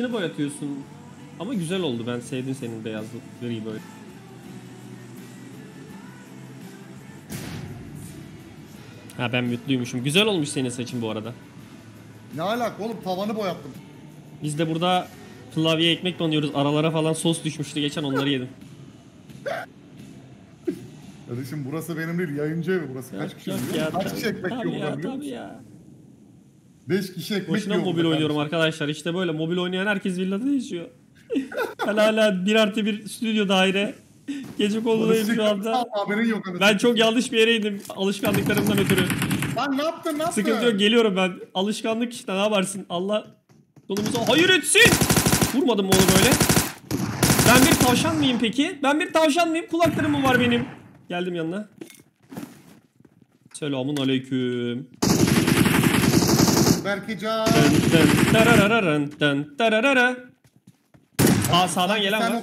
İçini boyatıyorsun. Ama güzel oldu. Ben sevdim senin beyaz gri böyle. Ha ben mutluymuşum. Güzel olmuş senin saçın bu arada. Ne alaka oğlum tavanı boyattım. Biz de burada klavye ekmek donuyoruz. Aralara falan sos düşmüştü geçen onları yedim. Kardeşim burası benim değil yayıncı evi burası. Kaç kişi Yok musun? Kaç tabii- kişi ekmek yiyor ya, burada biliyor tabii ya. 5 kişi ekmek Boşuna yiyor mobil oynuyorum kardeşim. arkadaşlar. İşte böyle mobil oynayan herkes villada yaşıyor. ben hala 1 artı 1 stüdyo daire. Gece Burası şu anda. Haberin yok. anasını Ben çok yanlış bir yere indim alışkanlıklarımdan ötürü. Lan ne yaptın ne yaptın? Sıkıntı yok geliyorum ben. Alışkanlık işte ne yaparsın. Allah sonumuza hayır etsin. Vurmadım mı onu böyle? Ben bir tavşan mıyım peki? Ben bir tavşan mıyım? Kulaklarım mı var benim? Geldim yanına. Selamun aleyküm. Berkecan. Dın dın tararararın dın tararara. Aa sağdan gelen var.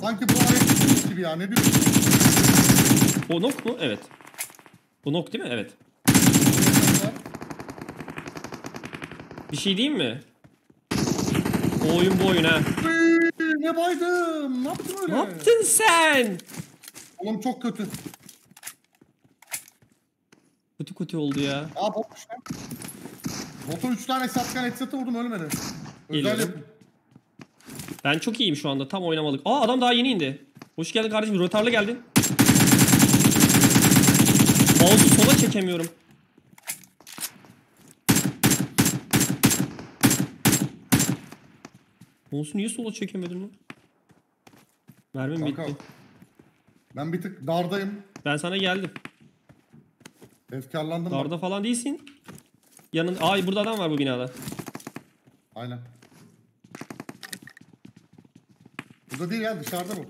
Sanki bu gitmiş gibi ya ne diyorsun? O nok mu? Evet. Bu nok değil mi? Evet. Bir şey diyeyim mi? O oyun bu oyun ha. Ne baydım? Ne yaptın öyle? Ne yaptın sen? Oğlum çok kötü. Kötü kötü oldu ya. Aa botmuş lan. Botu 3 tane shotgun headshot'ı vurdum ölmedi. Özel Geliyorum. yapım. Ben çok iyiyim şu anda. Tam oynamalık. Aa adam daha yeni indi. Hoş geldin kardeşim. Rötarlı geldin. Mouse'u sola çekemiyorum. Mouse'u niye sola çekemedim lan? Mermim Kanka, bitti. Ben bir tık dardayım. Ben sana geldim. Efkarlandım. bak. Darda falan değilsin. Yanın... Aa burada adam var bu binada. Aynen. Burada değil ya dışarıda bu.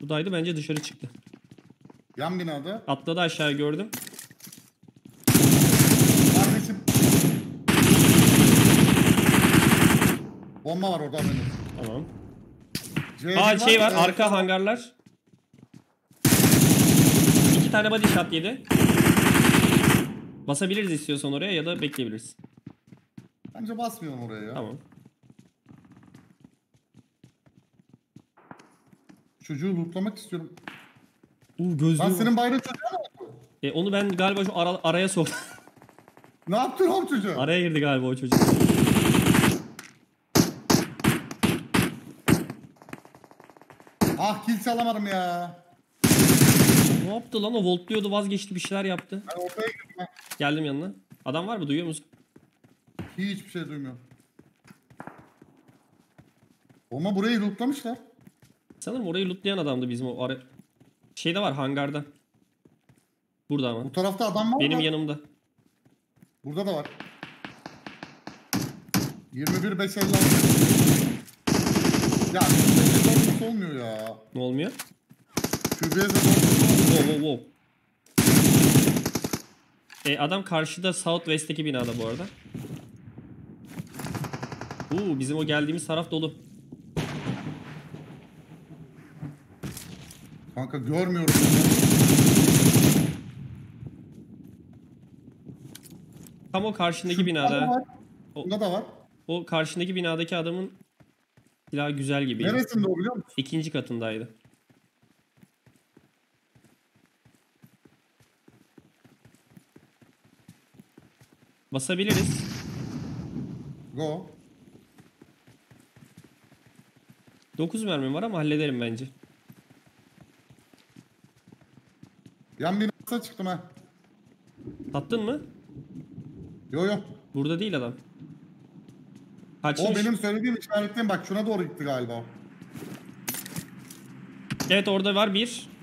Buradaydı bence dışarı çıktı. Yan binada. Atladı aşağı gördüm. Kardeşim. Bomba var orada benim. Tamam. C Aa şey var Ee, arka hangarlar. İki tane body shot yedi. Basabiliriz istiyorsan oraya ya da bekleyebiliriz. Bence basmıyorum oraya ya. Tamam. Çocuğu lootlamak istiyorum. Uuu gözlüğü Lan senin bayrağın çocuğa oldu? E, onu ben galiba şu ara- araya soktum. Ne yaptın oğlum çocuğa? araya girdi galiba o çocuk. Ah kill çalamadım ya. Ne yaptı lan o voltluyordu vazgeçti bir şeyler yaptı. Ben ortaya girdim ben. Geldim yanına. Adam var mı duyuyor musun? Hiçbir şey duymuyorum. Ama burayı lootlamışlar. Sanırım orayı lootlayan adamdı bizim o ara... Şeyde var hangarda. Burada ama. Bu tarafta adam var Benim mı? yanımda. Burada da var. 21 556. Ya QBS'e doğru olmuyor ya. Ne olmuyor? Doğru Wow wow wow. E, adam karşıda Southwest'teki binada bu arada. Uuu bizim o geldiğimiz taraf dolu. Kanka görmüyorum. Tam o karşındaki Şurada da binada. var. Bunda da var. O karşındaki binadaki adamın silahı güzel gibi. Neresinde o biliyor musun? İkinci katındaydı. Basabiliriz. Go. 9 mermim var ama hallederim bence. Yan binasına çıktım ha. Tattın mı? Yo yo. Burada değil adam. O Kaçmış. benim söylediğim işaretliyim bak şuna doğru gitti galiba. Evet orada var bir.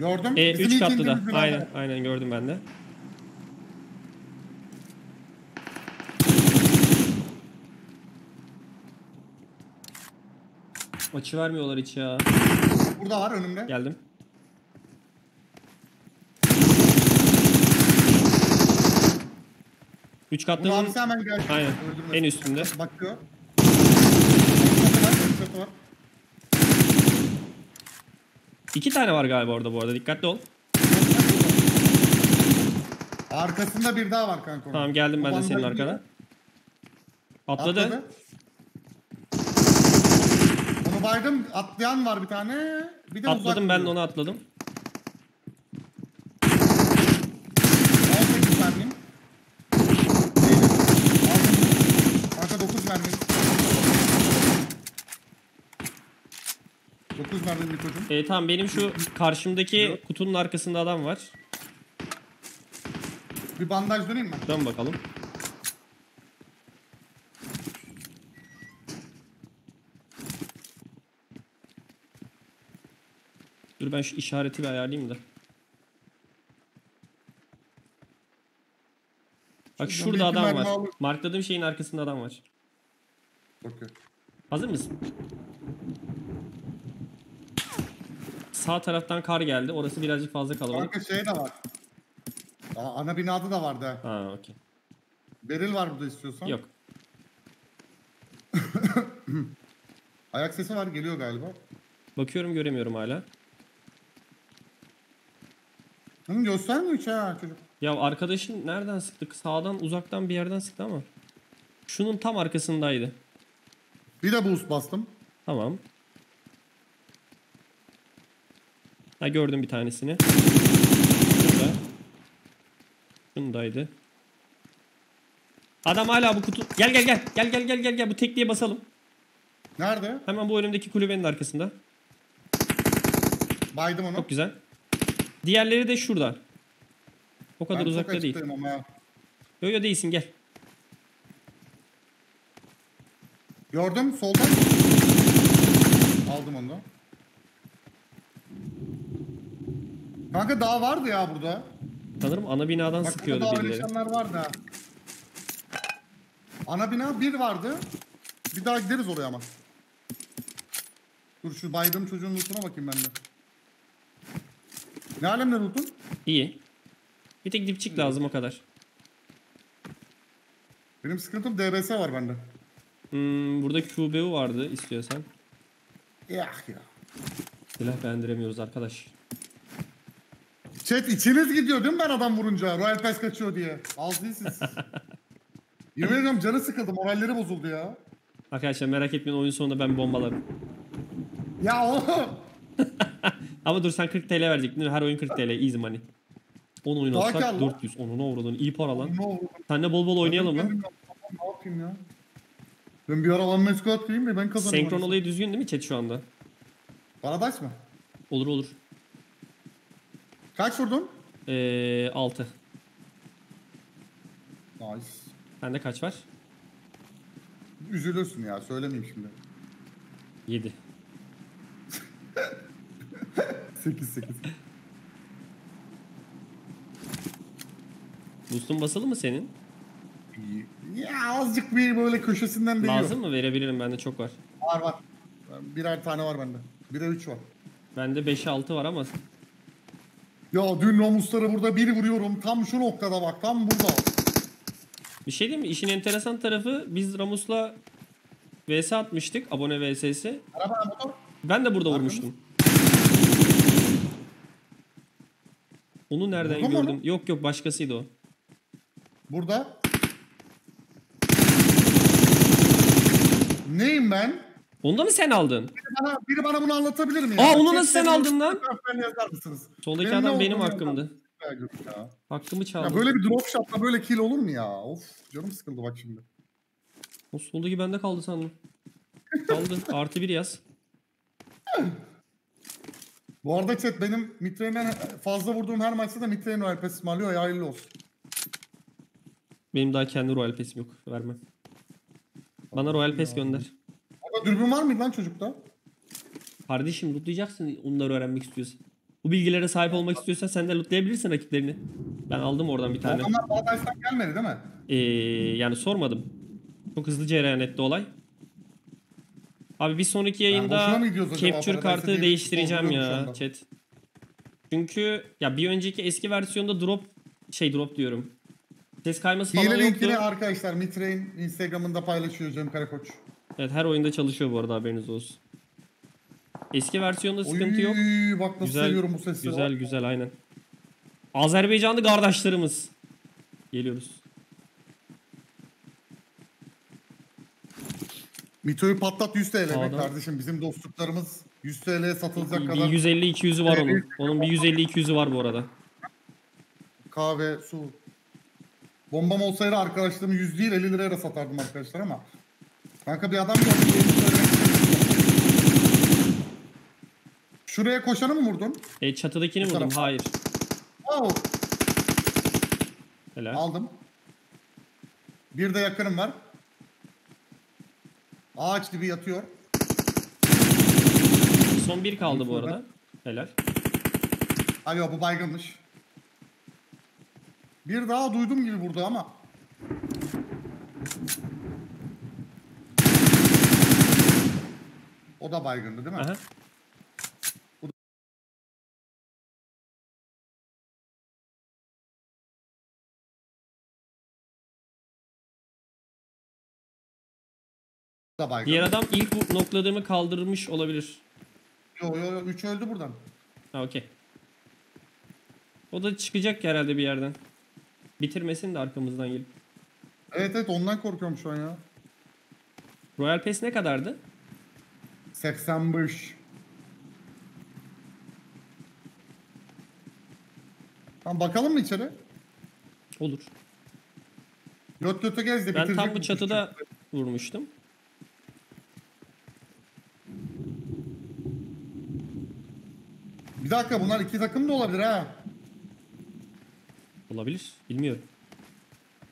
Gördüm. E, Bizim 3 ilk katlı da. Aynen aynen gördüm ben de. Açı vermiyorlar hiç ya. Burada var önümde. Geldim. Üç katlı geldi. Aynen. Öldürmedi. En üstünde. Bakıyor. Çatı var, çatı var. İki tane var galiba orada bu arada dikkatli ol. Arkasında bir daha var kanka. Tamam geldim ben de senin arkana. Atladı. Onu baydım atlayan var bir tane. Bir de Atladım uzak ben de onu atladım. 9 mermiyim bir çocuğum. E, tamam benim şu karşımdaki kutunun arkasında adam var. Bir bandaj döneyim mi? Dön bakalım. Dur ben şu işareti bir ayarlayayım da. Bak şurada adam var. Markladığım şeyin arkasında adam var. Okey. Hazır mısın? Sağ taraftan kar geldi. Orası birazcık fazla kalabalık. Kanka şey de var. Aa, ana binada da vardı. ha. Okey. Beril var burada istiyorsan. Yok. Ayak sesi var geliyor galiba. Bakıyorum göremiyorum hala. Hı, göstermiyor hiç ha çocuk. Ya arkadaşın nereden sıktı? Sağdan uzaktan bir yerden sıktı ama. Şunun tam arkasındaydı. Bir de boost bastım. Tamam. Ha gördüm bir tanesini. Şurada. Şundaydı. Adam hala bu kutu... Gel gel gel. Gel gel gel gel gel. Bu tekliğe basalım. Nerede? Hemen bu önümdeki kulübenin arkasında. Baydım onu. Çok güzel. Diğerleri de şurada. O kadar ben uzakta değil. ama. Yo yo değilsin gel. Gördüm soldan. Aldım onu da. Kanka daha vardı ya burada. Sanırım ana binadan Bak sıkıyordu burada birileri. öyle vardı ha. Ana bina bir vardı. Bir daha gideriz oraya ama. Dur şu baydığım çocuğun lootuna bakayım ben de. Ne alemde lootun? İyi. Bir tek dipçik lazım o kadar. Benim sıkıntım DBS var bende. Hmm, burada QBU vardı istiyorsan. Yah ya. Silah beğendiremiyoruz arkadaş. Chat içiniz gidiyor değil mi ben adam vurunca? Royal Pass kaçıyor diye. Az değilsiniz. Yemin ediyorum canı sıkıldı. Moralleri bozuldu ya. Arkadaşlar merak etmeyin oyun sonunda ben bombalarım. Ya o. Ama dur sen 40 TL mi? Her oyun 40 TL easy money. 10 oyun Daha alsak kâr lan. 400. Onu ne uğradın? İyi para lan. Seninle bol bol oynayalım lan. Ne yapayım ya? Ben bir ara One Man Squad diyeyim de ben kazanayım. Senkron orası. olayı düzgün değil mi chat şu anda? Paradise mı? Olur olur. Kaç vurdun? Ee, 6. Nice. Bende kaç var? Üzülürsün ya söylemeyeyim şimdi. 7. 8 8. Boost'un basılı mı senin? Ya azıcık bir böyle köşesinden değiyor. Lazım mı? Verebilirim bende çok var. Var var. Birer tane var bende. Bire 3 var. Bende 5'e 6 var ama Ya dün Ramus'lara burada bir vuruyorum. Tam şu noktada bak. Tam burada. Bir şey diyeyim mi? İşin enteresan tarafı biz Ramus'la VS atmıştık. Abone VS'si. Araba motor. Ben de burada Arkamız. vurmuştum. Onu nereden Vurdun mu gördüm? onu? Yok yok başkasıydı o. Burada. Neyim ben? Onu da mı sen aldın? Biri bana, biri bana bunu anlatabilir mi ya? Aa, onu Tek nasıl sen aldın lan? Yazar mısınız? Soldaki Benim adam benim hakkımdı. Ya ya. Hakkımı Ya çaldı. böyle bir drop shot'la böyle kill olur mu ya? Of canım sıkıldı bak şimdi. O soldaki bende kaldı sandım. Kaldı. Artı bir yaz. Bu arada chat benim Mitre'den fazla vurduğum her maçta da Mitre'nin Royal Pass ısmarlıyor ya hayırlı olsun. Benim daha kendi Royal Pass'im yok. Vermem. Bana Royal Pass gönder. Dürbün var mıydı lan çocukta? Kardeşim lootlayacaksın onları öğrenmek istiyorsan. Bu bilgilere sahip olmak istiyorsan sen de lootlayabilirsin rakiplerini. Ben aldım oradan bir tane. Adamlar Paradise'dan gelmedi değil mi? Ee, yani sormadım. Çok hızlı cereyan etti olay. Abi bir sonraki yayında capture kartı değiştireceğim ya chat. Çünkü ya bir önceki eski versiyonda drop şey drop diyorum. Ses kayması falan Hile yoktu. linkini arkadaşlar Mitre'in Instagram'ında paylaşıyor Cem Karakoç. Evet her oyunda çalışıyor bu arada haberiniz olsun. Eski versiyonda sıkıntı yok. Oy, bak nasıl Güzel, seviyorum bu sesleri. Güzel güzel aynen. Azerbaycanlı kardeşlerimiz. Geliyoruz. Mito'yu patlat 100 TL Sağdan. kardeşim. Bizim dostluklarımız 100 TL'ye satılacak Bir kadar 150-200'ü var onun. Onun bir 150-200'ü var bu arada. kahve, su. Bombam olsaydı arkadaşlarımı 100 değil 50 liraya satardım arkadaşlar ama. Kanka bir adam gördüm. Şuraya koşanı mı vurdun? E çatıdakini Bu vurdum. tarafa. Hayır. Oh, Helal. aldım. Bir de yakınım var. Ağaç gibi yatıyor. Son bir kaldı bu arada. Helal. Alo bu baygınmış. Bir daha duydum gibi burada ama. O da baygındı değil mi? Aha. Da baygın. Diğer adam ilk nokladığımı kaldırmış olabilir. Yo yo yo 3 öldü buradan. Ha okey. O da çıkacak herhalde bir yerden. Bitirmesin de arkamızdan gelip. Evet evet ondan korkuyorum şu an ya. Royal Pass ne kadardı? 85. Tamam bakalım mı içeri? Olur. Göt göte gez de Ben tam bu bu çatıda vurmuştum. Bir dakika bunlar iki takım da olabilir ha. Olabilir. Bilmiyorum.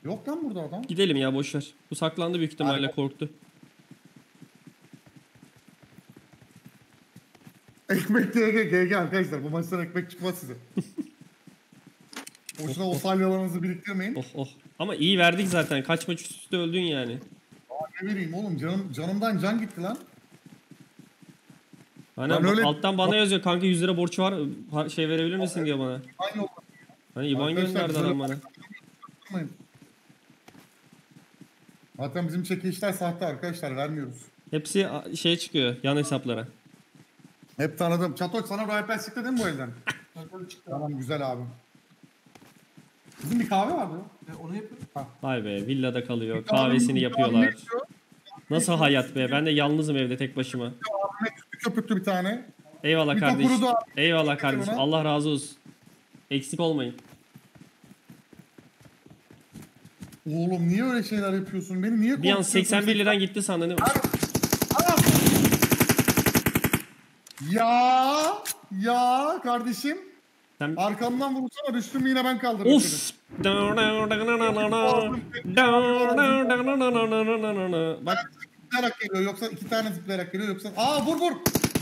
Yok lan burada adam. Gidelim ya boşver. Bu saklandı büyük ihtimalle Aynen. korktu. Ekmek GG GG arkadaşlar bu maçtan ekmek çıkmaz size. Boşuna o salyalarınızı biriktirmeyin. Oh oh. Ama iyi verdik zaten. Kaç maç üst üste öldün yani. Aa, ne bileyim oğlum canım canımdan can gitti lan. Hani Ben öyle- alttan bana yazıyor kanka 100 lira borç var. Şey verebilir misin diyor bana. Aynı oldu. Hani IBAN gönderdi adam bana. Zaten bizim çekilişler sahte arkadaşlar vermiyoruz. Hepsi şeye çıkıyor yan hesaplara. Hep tanıdım. Çatok sana Royal Pass çıktı değil mi bu elden? tamam güzel abi. Bizim bir kahve vardı. E, onu yapıyorum. Vay be villada kalıyor. Kahvesini yapıyorlar. Nasıl hayat be? Ben de yalnızım evde tek başıma. Ahmet köpürttü bir tane. Eyvallah Bir abi. Eyvallah kardeşim. Allah razı olsun. Eksik olmayın. Oğlum niye öyle şeyler yapıyorsun? Beni niye Bir an korkutuyorsun? 81 liran gitti sandın değil mi? Ya ya kardeşim Sen... arkamdan vursana düştüm yine ben kaldırırım Of! Bak Zıplayarak geliyor yoksa iki tane zıplayarak geliyor yoksa aa vur vur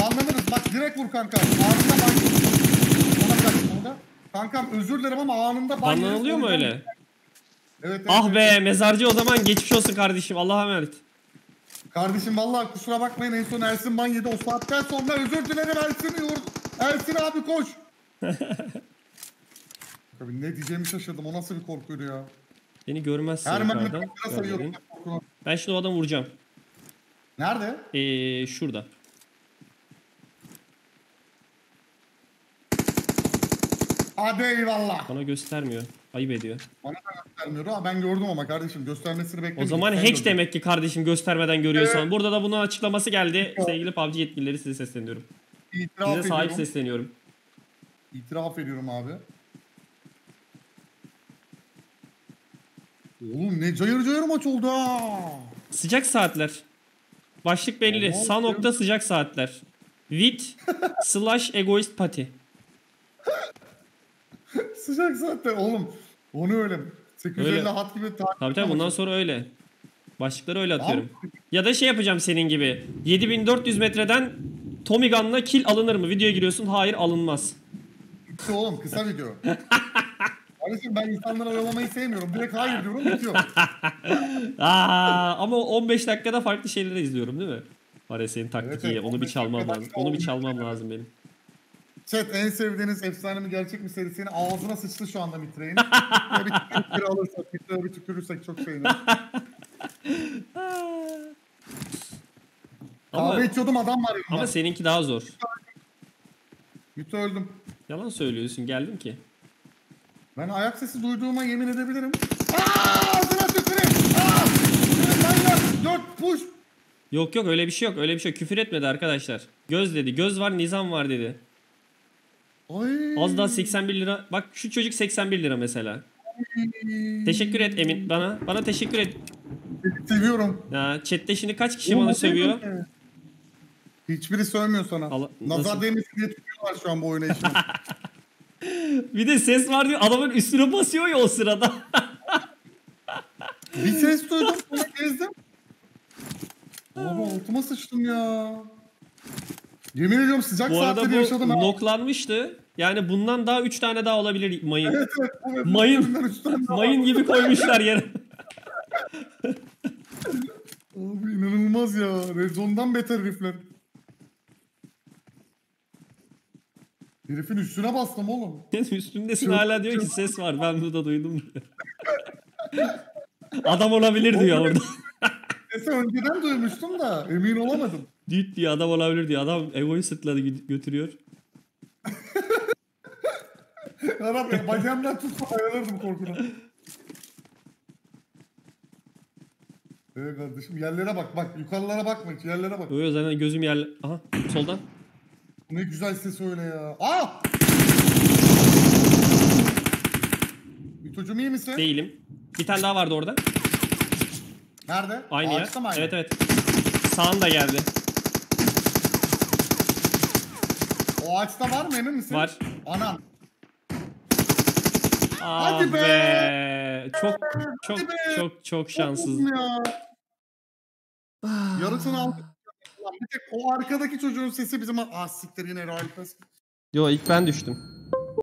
banlanırız bak direkt vur kanka anında ban Ona. Kankam özür dilerim ama anında ban yeriz. banlanılıyor mu öyle? Evet, evet, Ah evet. be mezarcı o zaman geçmiş olsun kardeşim. Allah'a emanet. Kardeşim vallahi kusura bakmayın en son Ersin ban yedi o saatten sonra özür dilerim Ersin Uğur. Ersin abi koş. Tabii ne diyeceğimi şaşırdım o nasıl bir korkuydu ya. Beni görmezsin Her yukarıdan. korkudan. Ben şimdi o adamı vuracağım. Nerede? Ee, şurada. Hadi eyvallah. Bana göstermiyor. Ayıp ediyor. Bana da göstermiyor ama ben gördüm ama kardeşim göstermesini beklemedim. O zaman hack demek ki kardeşim göstermeden görüyorsan. Burada da bunun açıklaması geldi. Sevgili PUBG yetkilileri size sesleniyorum. İtiraf Size sahip ediyorum. sesleniyorum. İtiraf ediyorum abi. Oğlum ne cayır cayır maç oldu ha. Sıcak saatler. Başlık belli. Aman Sağ nokta sıcak saatler. With slash egoist pati. Sıcak zaten oğlum. Onu öyle. 850 Öyle. hat gibi takip Tabii tabii bundan sonra öyle. Başlıkları öyle atıyorum. Abi, Ya da şey yapacağım senin gibi. 7400 metreden Tommy Gun'la kill alınır mı? Videoya giriyorsun. Hayır alınmaz. bitti oğlum kısa video. Kardeşim ben insanları oyalamayı sevmiyorum. Direkt hayır diyorum bitiyor. Aa, ama 15 dakikada farklı şeyleri izliyorum değil mi? Var ya senin taktik Evet, evet, Onu bir 15 çalmam lazım. Onu bir çalmam lazım benim. Chat en sevdiğiniz efsane mi gerçek mi serisinin ağzına sıçtı şu anda Mitre'nin. bir tükür alırsak, Mitre'ye bir tükürürsek çok sevinirim. Ama, Kahve içiyordum adam var yanımda. ama seninki daha zor. Mito öldüm. Yalan söylüyorsun. Geldim ki. Ben ayak sesi duyduğuma yemin edebilirim. Aaa! Ağzına tüküreyim! Aaa! Senin manyak! Dört push! Yok yok öyle bir şey yok. Öyle bir şey yok. Küfür etmedi arkadaşlar. Göz dedi. Göz var nizam var dedi. Ay. Az daha 81 lira. Bak şu çocuk 81 lira mesela. Teşekkür et Emin bana. Bana teşekkür et. Seviyorum. Ya chatte şimdi kaç kişi Oğlum, bana sövüyor? Hiçbiri sövmüyor sana. Allah- Nazar nasıl? değmesin diye tutuyorlar şu an bu oynayışını. Bir de ses var diyor. Adamın üstüne basıyor ya o sırada. bir ses duydum sonra gezdim. Abi altıma sıçtım ya. Yemin ediyorum sıcak bu arada yaşadım bu ha. noklanmıştı. Yani bundan daha 3 tane daha olabilir mayın. Evet evet. bu Mayın. Mayın gibi koymuşlar yere. Abi inanılmaz ya. Rezondan beter herifler. Herifin üstüne bastım oğlum. Üstündesin Çok- hala diyor ki çok- ses var. Ben burada duydum. adam olabilir diyor orada. Sesi önceden duymuştum da emin olamadım. Düt diyor adam olabilir diyor. Adam egoyu sırtladı gö- götürüyor. Ya Rabbi bacağımdan tutsa ayılırdım korkudan. Evet kardeşim yerlere bak bak yukarılara bakma hiç yerlere bak. Öyle zaten gözüm yerle... Aha soldan. Ne güzel ses öyle ya. Aa! Mitocuğum iyi misin? Değilim. Bir tane daha vardı orada. Nerede? Aynı Ağaçta yer. aynı? Evet evet. Sağında geldi. O ağaçta var mı emin misin? Var. Anam. Ah Hadi be! be. Çok çok Hadi be! çok çok şanssız. Ya. Yarısını aldık. Bir tek o arkadaki çocuğun sesi bizim... Ah siktir yine Royal. Yo ilk ben düştüm.